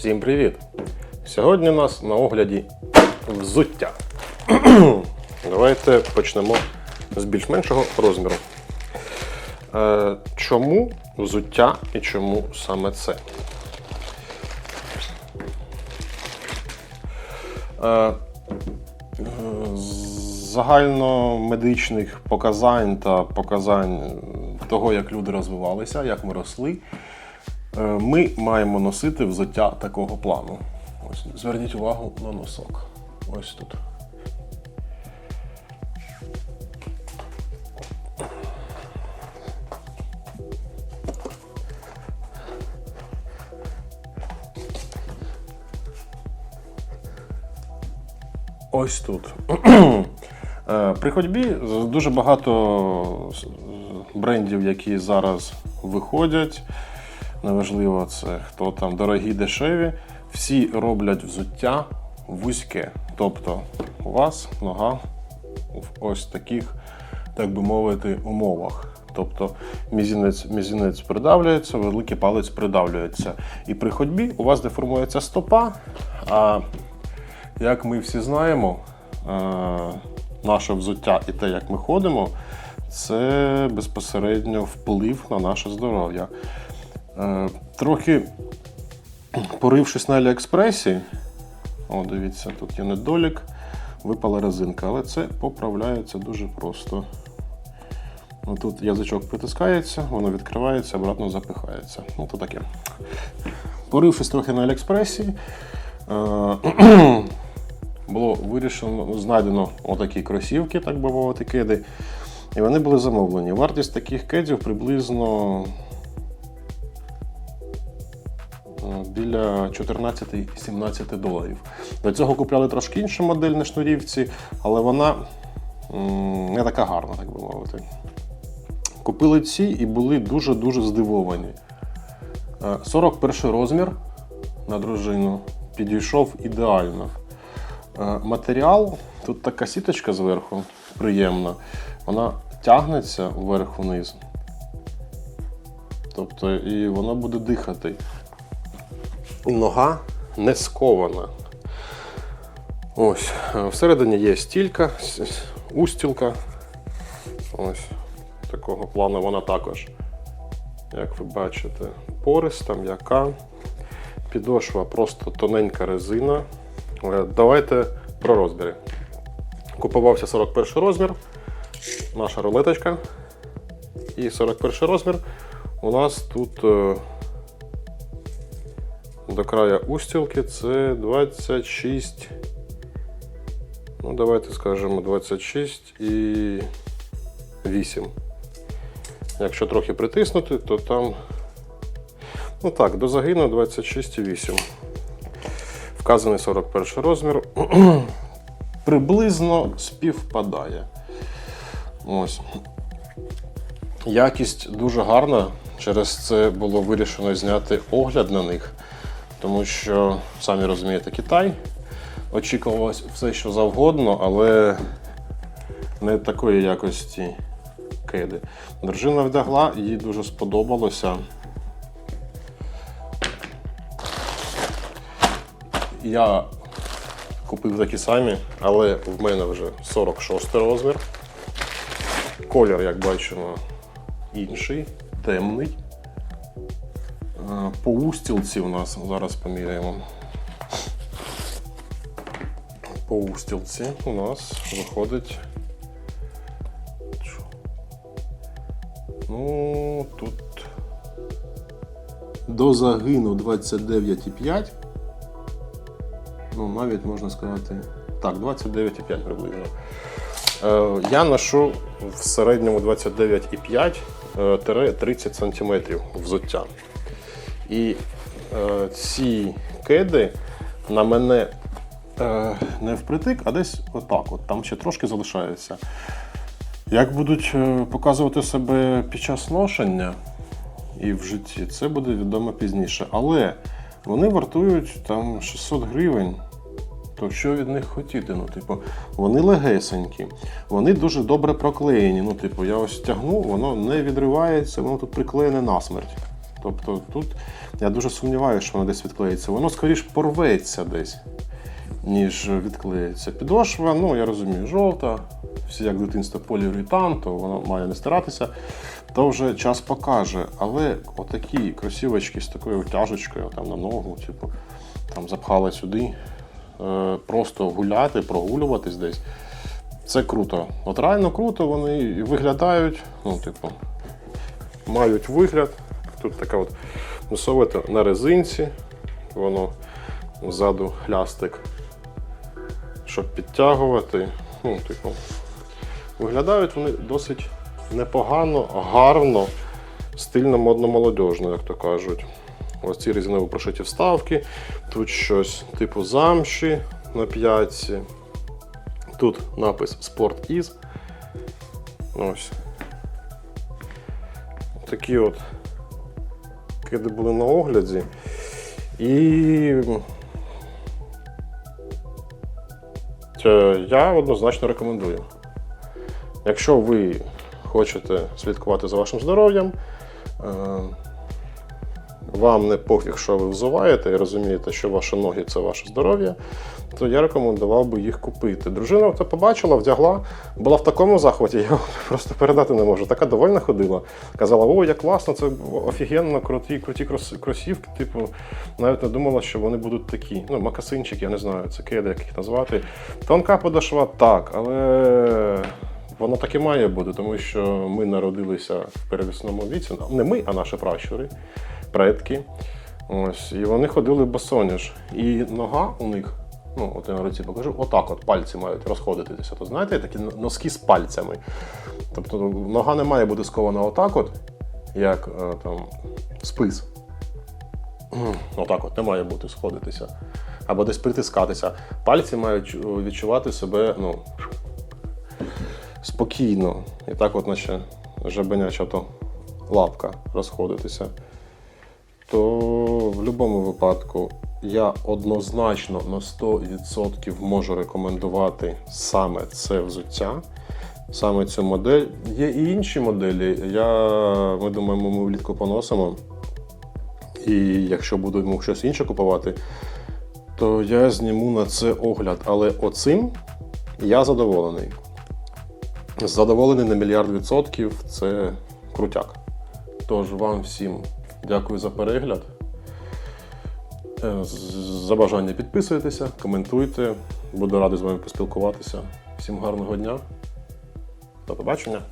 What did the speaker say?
Всім привіт! Сьогодні у нас на огляді взуття. Давайте почнемо з більш-меншого розміру. Е, чому взуття і чому саме це? Е, загальномедичних показань та показань того, як люди розвивалися, як ми росли, ми маємо носити взуття такого плану. Ось, зверніть увагу на носок. Ось тут. Ось тут. Е, При ходьбі дуже багато брендів, які зараз виходять. Неважливо, це хто там дорогі, дешеві. Всі роблять взуття вузьке. Тобто у вас нога в ось таких, так би мовити, умовах. Тобто мізинець, мізинець придавлюється, великий палець придавлюється. І при ходьбі у вас деформується стопа, а як ми всі знаємо, е, наше взуття і те, як ми ходимо, це безпосередньо вплив на наше здоров'я. Е, Трохи порившись на Аліекспресі, о, дивіться, тут є недолік, випала резинка, але це поправляється дуже просто. Ну, Тут язичок притискається, воно відкривається, обратно запихається. Ну, то таке. Порившись трохи на Аліекспресі, е, було вирішено, знайдено отакі кросівки, так би мовити, кеди. І вони були замовлені. Вартість таких кедів приблизно біля 14-17 доларів. До цього купляли трошки іншу модель на шнурівці, але вона не така гарна, так би мовити. Купили ці і були дуже-дуже здивовані. Е, 41 розмір на дружину підійшов ідеально. Е, Матеріал, тут така сіточка зверху приємна, вона тягнеться вверх-вниз. Тобто і вона буде дихати. Нога не скована. Ось, е, всередині є стілька, устілка. Ось такого плану вона також, як ви бачите, пориста, м'яка. Підошва просто тоненька резина. Е, Давайте про розміри. Купувався 41 розмір, наша рулеточка. І 41 розмір у нас тут е, до края устілки це 26. Ну, давайте скажемо 26 і 8. Якщо трохи притиснути, то там. Ну так, до загину 26,8. Вказаний 41 розмір. Приблизно співпадає. Ось. Якість дуже гарна. Через це було вирішено зняти огляд на них, тому що, самі розумієте, Китай. Очікувалось все, що завгодно, але не такої якості кеди. Дружина вдягла, їй дуже сподобалося. Я купив такі самі, але в мене вже 46 розмір. Колір, як бачимо, інший, темний. Е, По устілці у нас зараз поміряємо. По устілці у нас виходить. Ну, тут до загину 29,5. Ну, навіть можна сказати. Так, 29,5 приблизно. Е, я ношу в середньому 29,5 е, тире 30 см взуття. І е, ці кеди на мене е, не впритик, а десь отак. От, там ще трошки залишається. Як будуть е, показувати себе під час ношення і в житті, це буде відомо пізніше. Але вони вартують там 600 гривень. То що від них хотіти? Ну, типу, вони легесенькі, вони дуже добре проклеєні. Ну, типу, я ось тягну, воно не відривається, воно тут приклеєне насмерть. Тобто тут я дуже сумніваюся, що воно десь відклеїться. Воно скоріш порветься десь, ніж відклеїться. Підошва, ну я розумію, жовта, всі як дитинство поліуретан, то воно має не стиратися. То вже час покаже. Але отакі кросівочки з такою утяжечкою там на ногу, типу, там запхали сюди, е, просто гуляти, прогулюватись десь. Це круто. От реально круто, вони виглядають, ну, типу, мають вигляд. Тут така от висовуєте на резинці, воно ззаду хлястик, щоб підтягувати. Ну, типу, виглядають вони досить непогано, гарно, стильно, модно молодіжно, як то кажуть. Ось ці резинові прошиті вставки, тут щось типу замші на п'ятці. Тут напис Sport Is. Ось. Такі от киди були на огляді. І е, я однозначно рекомендую. Якщо ви хочете слідкувати за вашим здоров'ям, е, вам не пофіг, що ви взуваєте, і розумієте, що ваші ноги це ваше здоров'я, то я рекомендував би їх купити. Дружина це побачила, вдягла, була в такому захваті, я просто передати не можу. Така довольна ходила. Казала, о, як класно, це офігенно, круті, круті кросівки. Типу, навіть не думала, що вони будуть такі. Ну, макасинчик, я не знаю, це кеди, як їх назвати. Тонка подошва, так, але. Воно так і має бути, тому що ми народилися в перевісному віці. Ну, Не ми, а наші пращури, предки. Ось, і вони ходили босоніж. І нога у них, ну, от я на руці покажу, отак от пальці мають розходитися. То знаєте, такі носки з пальцями. Тобто нога не має бути скована отак, от, як е, там, спис. Отак от не має бути сходитися. Або десь притискатися. Пальці мають відчувати себе, ну, спокійно. І так, от, наче жабеняча то лапка розходитися. То в будь-якому випадку я однозначно на 100% можу рекомендувати саме це взуття, саме цю модель. Є і інші моделі. Я, ми думаємо, ми влітку поносимо. І якщо будемо щось інше купувати, то я зніму на це огляд. Але оцим я задоволений. Задоволений на мільярд відсотків це крутяк. Тож вам всім дякую за перегляд. Е, За бажання підписуйтеся, коментуйте. Буду радий з вами поспілкуватися. Всім гарного дня. До побачення.